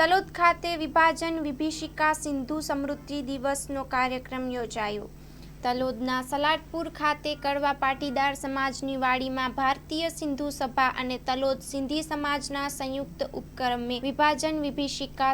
તલોદ ખાતે વિભાજન વિભીષિકા સિંધુ સમૃદ્ધિ દિવસનો કાર્યક્રમ યોજાયો. તલોદના સલાટપુર ખાતે કડવા પાટીદાર સમાજની વાડીમાં ભારતીય સિંધુ સભા અને તલોદ સિંધી સમાજના સંયુક્ત ઉપક્રમે વિભાજન વિભીષિકા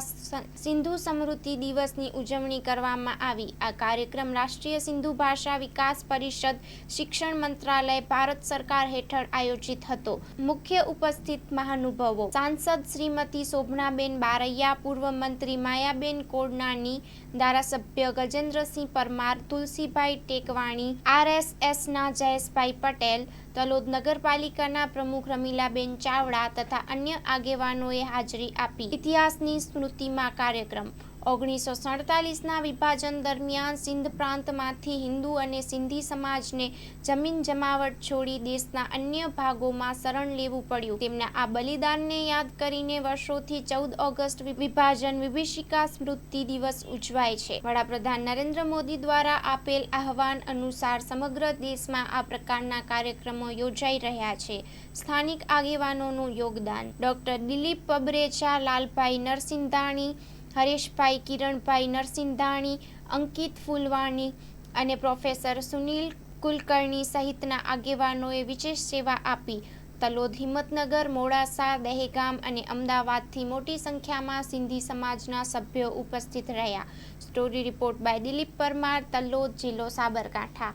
સિંધુ સમૃદ્ધિ દિવસની ઉજવણી કરવામાં આવી. આ કાર્યક્રમ રાષ્ટ્રીય સિંધુ ભાષા વિકાસ પરિષદ શિક્ષણ મંત્રાલય ભારત સરકાર હેઠળ આયોજિત હતો. મુખ્ય ઉપસ્થિત મહાનુભાવો સાંસદ શ્રીમતી શોભનાબેન બારૈયા, પૂર્વ મંત્રી માયાબેન કોડનાની, ધારાસભ્ય ગજેન્દ્રસિંહ પરમાર, તુલસીભાઈ ટેકવાણી આરએસએસના જયેશભાઈ પટેલ તલોદ નગરપાલિકાના પ્રમુખ રમીલાબેન ચાવડા તથા અન્ય આગેવાનોએ હાજરી આપી. ઇતિહાસની સ્મૃતિમાં કાર્યક્રમ. ઓગણીસો સડતાલીસના વિભાજન દરમિયાન સિંધ પ્રાંતમાંથી હિન્દુ અને સિંધી સમાજને જમીન જમાવટ છોડી દેશના અન્ય ભાગોમાં શરણ લેવું પડ્યું. તેમના આ બલિદાનને યાદ કરીને વર્ષોથી ચૌદ ઓગસ્ટ વિભાજન વિભીષિકા સ્મૃતિ દિવસ ઉજવાય છે. વડાપ્રધાન નરેન્દ્ર મોદી દ્વારા આપેલ આહવાન અનુસાર સમગ્ર દેશમાં આ પ્રકારના કાર્યક્રમો યોજાઈ રહ્યા છે. સ્થાનિક આગેવાનોનું યોગદાન. ડોક્ટર દિલીપ પબરેચા, લાલભાઈ નરસિંધાણી, હરેશભાઈ કિરણભાઈ નરસિંધાણી, અંકિત ફૂલવાણી અને પ્રોફેસર સુનિલ કુલકર્ણી સહિતના આગેવાનોએ વિશેષ સેવા આપી. તલોદ હિંમતનગર, મોડાસા, દહેગામ અને અમદાવાદથી મોટી સંખ્યામાં સિંધી સમાજના સભ્યો ઉપસ્થિત રહ્યા. Story report by Dilip Parmar, Talod જિલ્લો સાબરકાંઠા.